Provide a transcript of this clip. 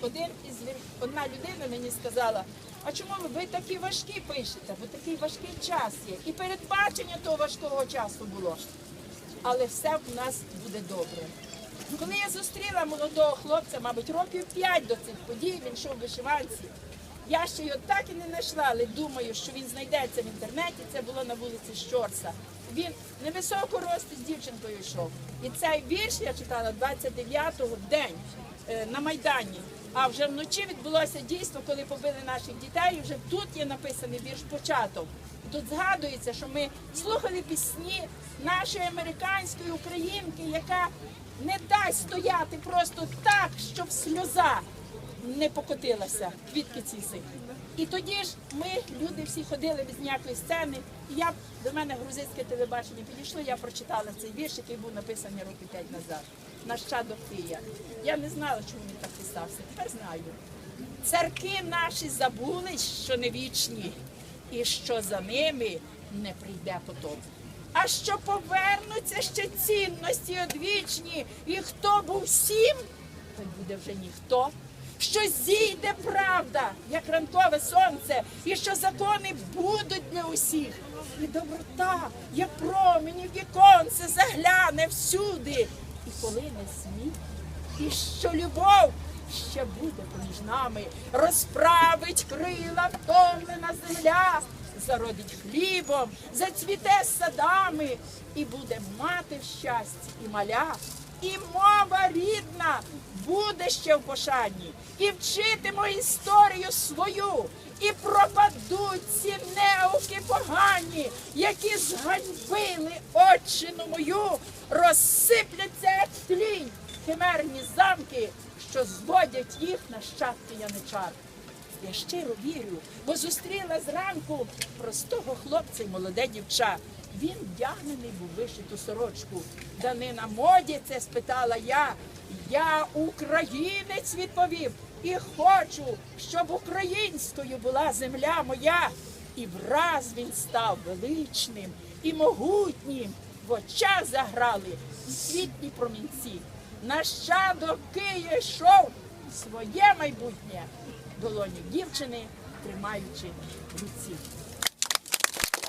один із одна людина мені сказала, а чому ви, такі важкі пишете? Бо такий важкий час є. І передбачення того важкого часу було. Але все в нас буде добре. Коли я зустріла молодого хлопця, мабуть, років 5 до цих подій, він йшов в вишиванці. Я ще його так і не знайшла, але думаю, що він знайдеться в інтернеті. Це було на вулиці Щорса. Він невисоко росту з дівчинкою йшов. І цей вірш я читала 29-го день е, на Майдані. А вже вночі відбулося дійство, коли побили наших дітей. І вже тут є написаний вірш початок. Тут згадується, що ми слухали пісні нашої американської українки, яка не дасть стояти просто так, щоб сльоза не покотилася квітки ці сині. І тоді ж ми, люди всі ходили без ніякої сцени. І я до мене грузинське телебачення підійшло, я прочитала цей вірш, який був написаний років п'ять назад. Нащадок Кия. Я не знала, чому він так писався. Тепер знаю. Царки наші забули, що не вічні, і що за ними не прийде потоп. А що повернуться ще цінності одвічні, і хто був всім, той буде вже ніхто. Що зійде правда, як ранкове сонце, і що закони будуть для усіх. І доброта, як промені віконце, загляне всюди. І коли не сміх, і що любов ще буде поміж нами, розправить крила втомлена земля, зародить хлібом, зацвіте садами, і буде мати в щасті і маля, і мова рідна буде ще в пошані, і вчитимо історію свою, і пропадуть ці неуки погані, які зганьбили отчину мою, розсипляться як тлінь химерні замки, що зводять їх нащадки яничар. Я щиро вірю, бо зустріла зранку простого хлопця й молоде дівча. Він вдягнений був вишиту сорочку. Да не моді це спитала я. Я українець відповів і хочу, щоб українською була земля моя. І враз він став величним і могутнім. В очах заграли світлі промінці. Нащадок Кия йшов своє майбутнє долоні дівчини, тримаючи руці.